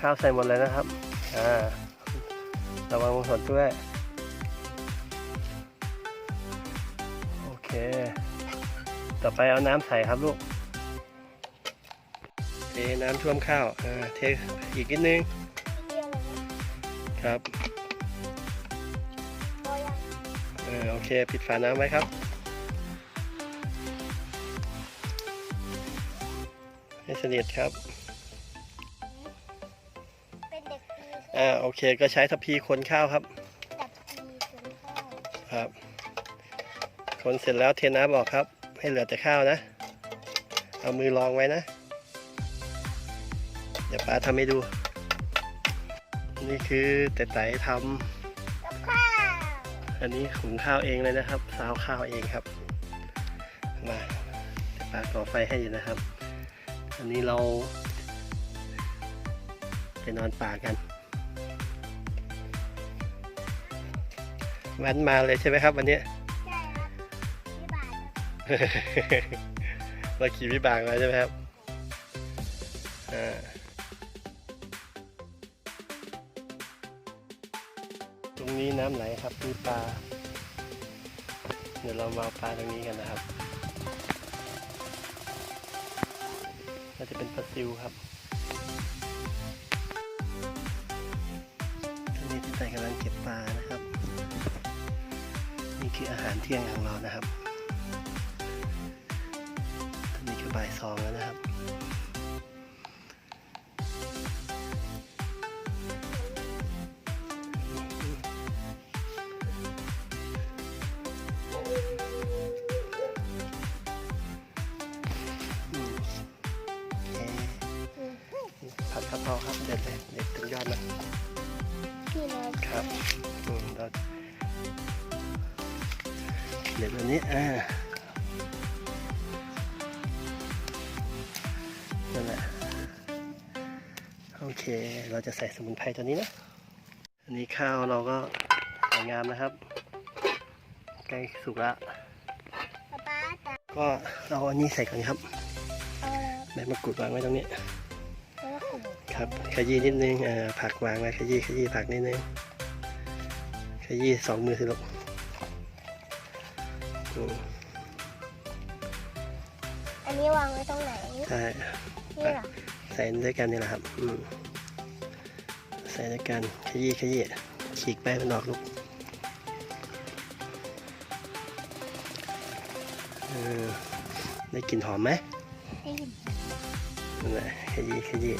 ข้าวใส่หมดเลยนะครับ อ่า ระวังสดด้วย โอเค ต่อไปเอาน้ำใส่ครับลูก เทน้ำท่วมข้าว อ่า เทอีกนิดนึง ครับ เออโอเค ปิดฝาน้ำไว้ครับให้สนิทครับ อ่าโอเคก็ใช้ทัพพีคนข้าวครับจับดีถึงข้าวครับ คนเสร็จแล้วเทน้ำออกครับ ให้เหลือแต่ข้าวนะ เอามือรองไว้นะ เดี๋ยวป้าทำให้ดู นี่คือแต่ไต่ทกับข้าวำอันนี้หุงข้าวเองเลยนะครับซาวข้าวเองครับ มาเดี๋ยวป้าก่อไฟให้อยู่นะครับ อันนี้เราไปนอนป่ากัน วันมาเลยใช่ไหมครับ วันนี้ใช่ครับพี่บาทเราขี่วิบากมาใช่ไหมครับอ่าตรงนี้น้ำไหลครับมีปลา เดี๋ยวเรามาเอาปลาตรงนี้กันนะครับน่าจะเป็นปลาซิวครับตอนนี้ที่ใจกำลังเก็บปลานะครับ นี่คืออาหารเที่ยงของเรานะครับตอนนี้คือบ่ายสองแล้วนะครับอืมโอเคผัดกะเพราครับเด็ดเลย เด็ดถึงยอดนะพี่น้อยครับ อืมเรา เด็ดอันนี้อ่านั่นแหละโอเค เราจะใส่สมุนไพรตัวนี้นะ อันนี้ข้าวเราก็สวยงามนะครับ ใกล้สุกแล้วป๊าป๊าจะก็เอาอันนี้ใส่ก่อนครับเอาแล้วใบมะกรูดวางไว้ตรงนี้แล้วก็ขูดครับ ขยี้นิดนึงเอ่อผักวางไว้ขยี้ขยี้ผักนิดนึง ขยี้สองมือสิลูก อืมอันนี้วางไว้ตรงไหน ใช่นี่เหรอ ใส่ด้วยกันนี่แหละครับอืมใส่ด้วยกันขยี้ขยี้ฉีกแป้งมันออกลูกเออได้กลิ่นหอมไหมได้ยินนั่นแหละขยี้ขยี้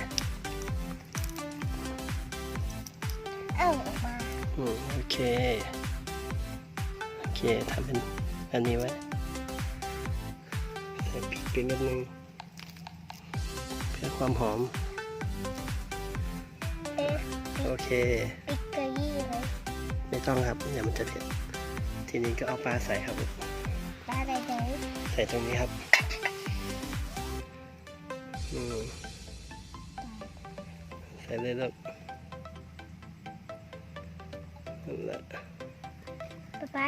เอ้าออกมาอืมโอเค โอเคทำเป็น อันนี้ไว้ใส่พริกเป็นนิดนึงเพื่อความหอม เอ๊ะโอเค ปิดกระยี่เลยไม่ต้องครับเดี๋ยวมันจะเผ็ด ทีนี้ก็เอาปลาใส่ครับ ปลาอะไรเด้อใส่ตรงนี้ครับอืมใส่เลยลูก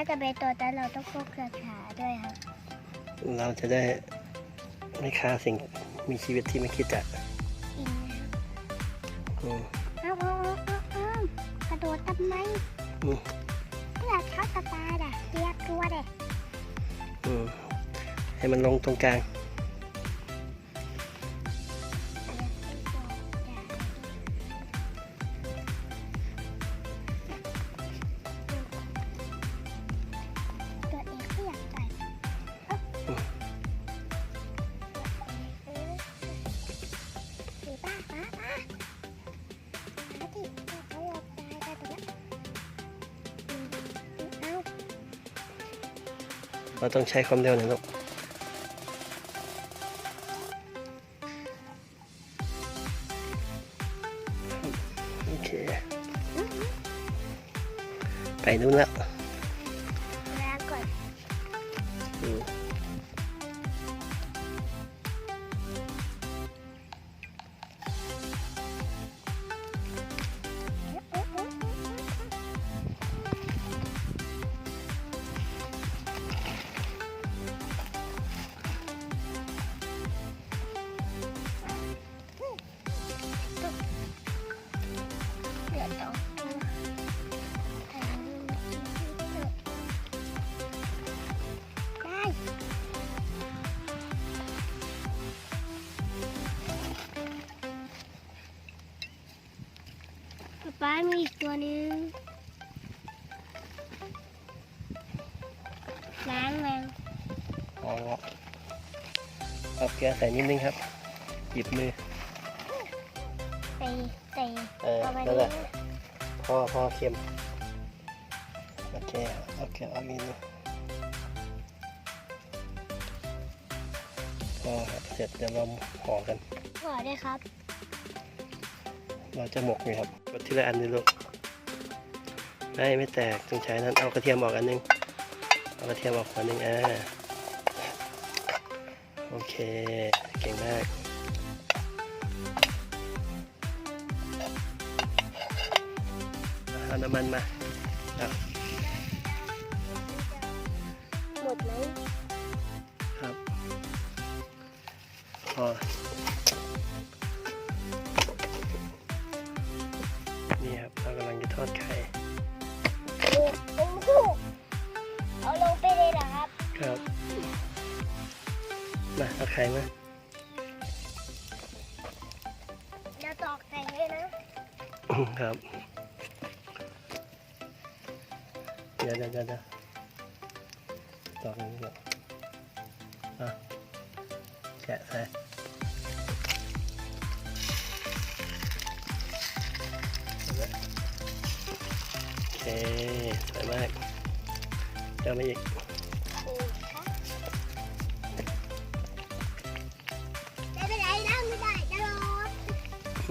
จะไปตัวแต่เราต้องพกกระถาด้วยครับ เราจะได้ไม่ฆ่าสิ่งมีชีวิตที่ไม่คิดจะอินนะครับอืมเอาเอาเอาเอาเอากระโดดทำไมอืมเพื่อเข้าตาตาด่ะเรียกตัวเด็กอืมให้มันลงตรงกลาง เราต้องใช้ความเร็วหน่อยลูกโอเค ไปนู่นแล้ว อีกตัวหนึงล้างมันอ๋อเอาเกลือใส่นิดนึงครับ หยิบมือใส่ใส่เออประมาณนั่นแหนี้ละพอพอเค็มโอเคเอาเกลือออกนิดนึงพอครับเสร็จเดี๋ยวเราห่อกันขอได้ครับ เราจะหมกอยู่ครับกดทีละอันเลยลูกไม่ไม่แตกต้องใช้นั้นเอากระเทียมออกอันนึงเอากระเทียมออกอันนึงอ่าโอเคเก่งมากเอาน้ำมันมาหมดไหมครับพอ มาเอาไข่มาจะตอกใส่เลยนะครับเดี๋ยวเดี๋ยวเดี๋ยวเดี๋ยวตอกนี้ก่อนอะแกะใส่โอเคสวยมากเดี๋ยวมาอีก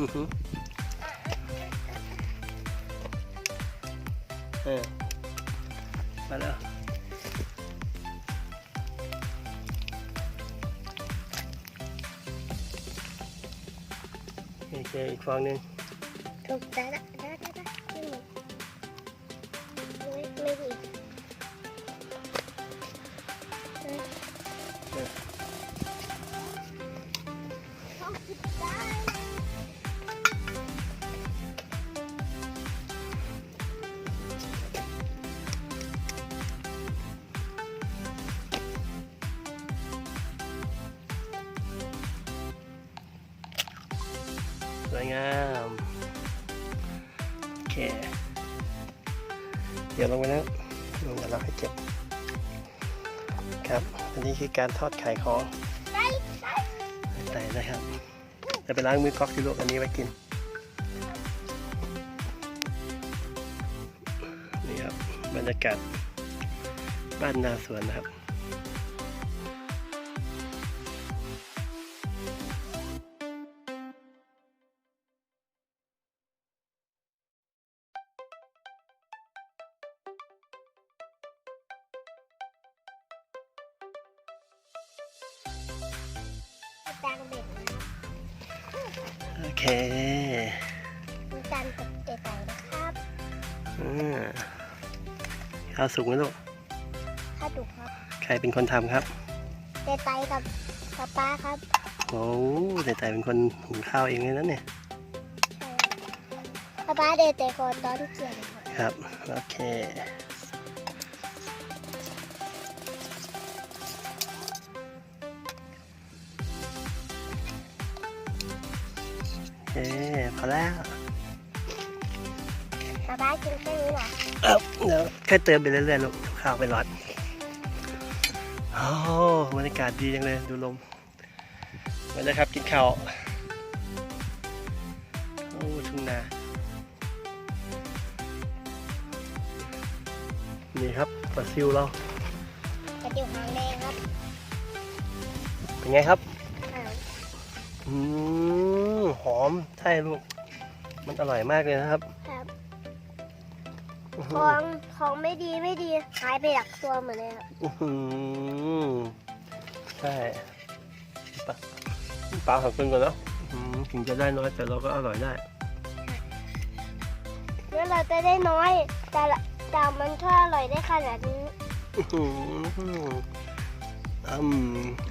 อือฮึเออมาแล้วโอเคอีกฟองหนึ่งถูกแต่ละ งามโอเค เดี๋ยวลงไปแล้วลงเดี๋ยวเราให้เก็บ ครับ อันนี้คือการทอดไข่ของได้ได้ไต่นะครับจะไปล้างมือก๊อกที่ลูกอันนี้ไว้กินนี่ครับบรรยากาศบ้านนาสวนนะครับ จางเบ็ดนะครับโอเคมีจานกับเตะไก่นะครับอืมข้าวสุกไหมลูกข้าวดุกครับใครเป็นคนทำครับเตะไก่กับกับป้าครับโอ้แต่แต่เป็นคนหุงข้าวเองเลยนะเนี่ยใช่ป้าป้าเดทเตะก่อนตอนเกี่ยวครับครับ โอเค โอเคพอแล้วป้าป้ากินแค่นี้เหรอเอ้าเดี๋ยวแค่เติมไปเรื่อยๆลูกข้าวไปหลอดโอ้บรรยากาศดีจังเลยดูลมมาเลยครับกินข้าวโอ้ทุ่งนานี่ครับปลาซิวเรากระดิ่งหางแดงครับ เป็นไงครับอ่า อืมหอมใช่ลูก มันอร่อยมากเลยนะครับครับอื้อขหือองของไม่ดีไม่ดีหายไปจากตัวหมดเลยครับอื้อหือใช่ปลาปลาของคุณก่อนแล้วอื้อหือถึงจะได้น้อยแต่เราก็อร่อยได้แล้วเราจะได้น้อย แต่ละแต่มันถ้าอร่อยได้ขนาดนี้ อื้อหืออืม